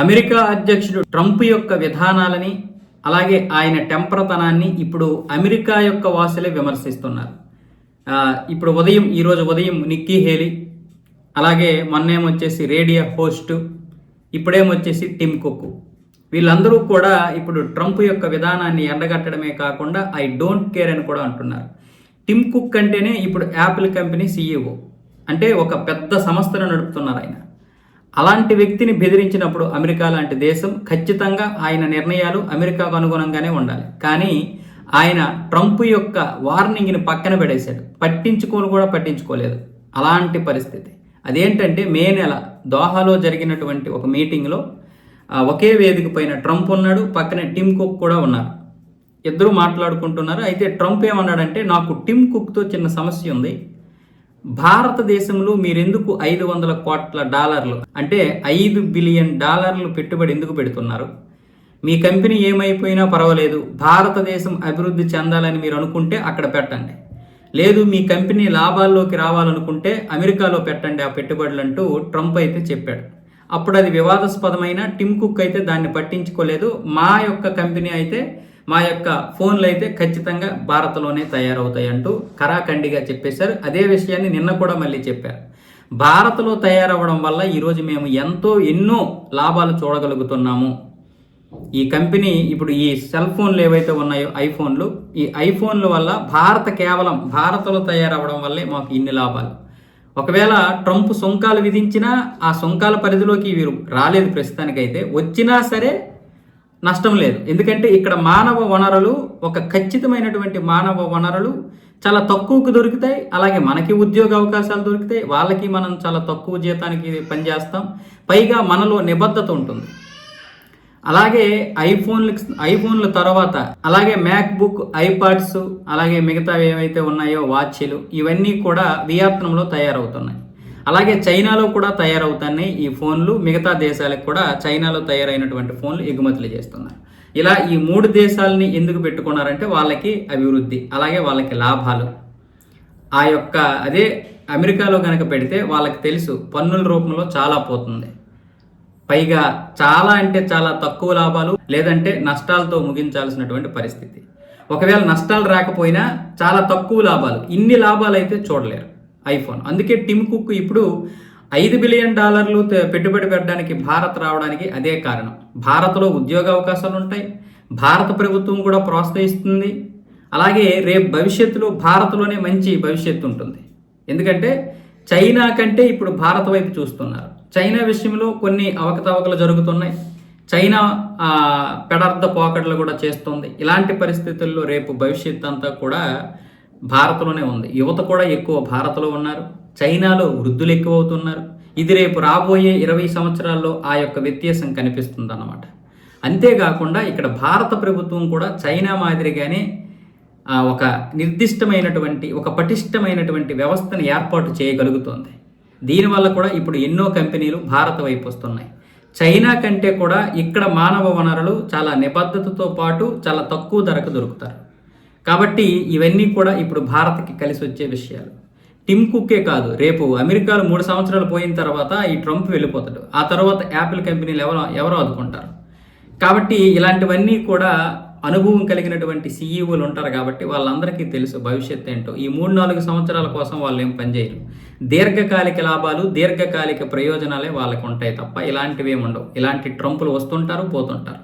America అధ్యక్షుడు Trump యొక్క విధానాలని అలాగే ఆయన టెంపరతనాన్ని ఇప్పుడు అమెరికా యొక్క వాసులే విమర్శిస్తున్నారు. ఇప్పుడు ఉదయం ఈరోజు ఉదయం నిక్కీ హేలీ అలాగే మొన్నేమొచ్చేసి రేడియో హోస్ట్ ఇప్పుడేమొచ్చేసి టిమ్ కుక్. వీళ్ళందరూ కూడా ఇప్పుడు ట్రంప్ యొక్క విధానాన్ని ఎండగట్టడమే కాకుండా ఐ డోంట్ కేర్ అని కూడా అంటున్నారు. టిమ్ కుక్ అంటేనే ఇప్పుడు యాపిల్ కంపెనీ సీఈఓ. అంటే ఒక పెద్ద సంస్థను నడుపుతున్నారు ఆయన. అలాంటి వ్యక్తిని బెదిరించినప్పుడు అమెరికా లాంటి దేశం ఖచ్చితంగా ఆయన నిర్ణయాలు అమెరికాకు అనుగుణంగానే ఉండాలి. కానీ ఆయన ట్రంప్ యొక్క వార్నింగ్ని పక్కన పెడేశాడు పట్టించుకోని కూడా పట్టించుకోలేదు. అలాంటి పరిస్థితి. అదేంటంటే మే నెల దోహాలో జరిగినటువంటి ఒక మీటింగ్లో ఒకే వేదిక పైన ట్రంప్ ఉన్నాడు పక్కనే టిమ్ కుక్ కూడా ఉన్నారు. ఇద్దరు మాట్లాడుకుంటున్నారు. అయితే ట్రంప్ ఏమన్నాడంటే నాకు టిమ్ కుక్తో చిన్న సమస్య ఉంది. భారతదేశంలో మీరెందుకు ఐదు వందల కోట్ల డాలర్లు అంటే ఐదు బిలియన్ డాలర్లు పెట్టుబడి ఎందుకు పెడుతున్నారు? మీ కంపెనీ ఏమైపోయినా పర్వాలేదు భారతదేశం అభివృద్ధి చెందాలని మీరు అనుకుంటే అక్కడ పెట్టండి. లేదు మీ కంపెనీ లాభాల్లోకి రావాలనుకుంటే అమెరికాలో పెట్టండి ఆ పెట్టుబడులు అంటూ ట్రంప్ అయితే చెప్పాడు. అప్పుడు అది వివాదాస్పదమైన టిమ్ కుక్ అయితే దాన్ని పట్టించుకోలేదు మా యొక్క కంపెనీ అయితే మా యొక్క ఫోన్లు అయితే ఖచ్చితంగా భారత్లోనే తయారవుతాయి అంటూ కరాఖండిగా చెప్పేశారు. అదే విషయాన్ని నిన్న కూడా మళ్ళీ చెప్పారు. భారత్లో తయారవ్వడం వల్ల ఈరోజు మేము ఎంతో ఎన్నో లాభాలు చూడగలుగుతున్నాము. ఈ కంపెనీ ఇప్పుడు ఈ సెల్ ఫోన్లు ఏవైతే ఉన్నాయో ఐఫోన్లు ఈ ఐఫోన్ల వల్ల భారత కేవలం భారత్లో తయారవ్వడం వల్లే మాకు ఇన్ని లాభాలు. ఒకవేళ ట్రంప్ సుంకాలు విధించినా ఆ సుంకాల పరిధిలోకి వీరు రాలేదు ప్రస్తుతానికైతే. వచ్చినా సరే నష్టం లేదు. ఎందుకంటే ఇక్కడ మానవ వనరులు ఒక ఖచ్చితమైనటువంటి మానవ వనరులు చాలా తక్కువకు దొరుకుతాయి. అలాగే మనకి ఉద్యోగ అవకాశాలు దొరుకుతాయి. వాళ్ళకి మనం చాలా తక్కువ జీతానికి పనిచేస్తాం. పైగా మనలో నిబద్ధత ఉంటుంది. అలాగే ఐఫోన్లు ఐఫోన్ల తర్వాత అలాగే మ్యాక్బుక్ ఐపాడ్స్ అలాగే మిగతా ఏవైతే ఉన్నాయో వాచ్లు ఇవన్నీ కూడా వియత్నంలో తయారవుతున్నాయి. అలాగే చైనాలో కూడా తయారవుతున్నాయి ఈ ఫోన్లు. మిగతా దేశాలకు కూడా చైనాలో తయారైనటువంటి ఫోన్లు ఎగుమతులు చేస్తున్నారు. ఇలా ఈ మూడు దేశాలని ఎందుకు పెట్టుకున్నారంటే వాళ్ళకి అభివృద్ధి అలాగే వాళ్ళకి లాభాలు. ఆ యొక్క అదే అమెరికాలో కనుక పెడితే వాళ్ళకి తెలుసు పన్నుల రూపంలో చాలా పోతుంది. పైగా చాలా అంటే చాలా తక్కువ లాభాలు లేదంటే నష్టాలతో ముగించాల్సినటువంటి పరిస్థితి. ఒకవేళ నష్టాలు రాకపోయినా చాలా తక్కువ లాభాలు. ఇన్ని లాభాలు అయితే చూడలేరు. ఐఫోన్. అందుకే టిమ్ కుక్ ఇప్పుడు ఐదు బిలియన్ డాలర్లు పెట్టుబడి పెట్టడానికి భారత్ రావడానికి అదే కారణం. భారత్లో ఉద్యోగ అవకాశాలు ఉంటాయి. భారత ప్రభుత్వం కూడా ప్రోత్సహిస్తుంది. అలాగే రేపు భవిష్యత్తులో భారత్లోనే మంచి భవిష్యత్తు ఉంటుంది. ఎందుకంటే చైనా కంటే ఇప్పుడు భారత్ వైపు చూస్తున్నారు. చైనా విషయంలో కొన్ని అవకతవకలు జరుగుతున్నాయి. చైనా పెడార్థ పోకడలు కూడా చేస్తుంది. ఇలాంటి పరిస్థితుల్లో రేపు భవిష్యత్ అంతా కూడా భారత్లోనే ఉంది. యువత కూడా ఎక్కువ భారత్లో ఉన్నారు. చైనాలో వృద్ధులు ఎక్కువ అవుతున్నారు ఇది రేపు రాబోయే ఇరవై సంవత్సరాల్లో ఆ యొక్క వ్యత్యాసం కనిపిస్తుందన్నమాట. అంతేకాకుండా ఇక్కడ భారత ప్రభుత్వం కూడా చైనా మాదిరిగానే ఒక నిర్దిష్టమైనటువంటి ఒక పటిష్టమైనటువంటి వ్యవస్థను ఏర్పాటు చేయగలుగుతోంది. దీనివల్ల కూడా ఇప్పుడు ఎన్నో కంపెనీలు భారత వైపు వస్తున్నాయి. చైనా కంటే కూడా ఇక్కడ మానవ వనరులు చాలా నిబద్ధతతో పాటు చాలా తక్కువ ధరకు దొరుకుతారు. కాబట్టి ఇవన్నీ కూడా ఇప్పుడు భారత్కి కలిసి వచ్చే విషయాలు. టిమ్ కుక్కే కాదు రేపు అమెరికాలో మూడు సంవత్సరాలు పోయిన తర్వాత ఈ ట్రంప్ వెళ్ళిపోతాడు. ఆ తర్వాత యాపిల్ కంపెనీలు ఎవరు ఎవరో ఆదుకుంటారు. కాబట్టి ఇలాంటివన్నీ కూడా అనుభవం కలిగినటువంటి సీఈఓలు ఉంటారు కాబట్టి వాళ్ళందరికీ తెలుసు భవిష్యత్ ఏంటో. ఈ మూడు నాలుగు సంవత్సరాల కోసం వాళ్ళు ఏం పనిచేయరు దీర్ఘకాలిక లాభాలు దీర్ఘకాలిక ప్రయోజనాలే వాళ్ళకు ఉంటాయి తప్ప ఇలాంటివి ఏమి ఉండవు. ఇలాంటి ట్రంపులు వస్తుంటారు పోతుంటారు.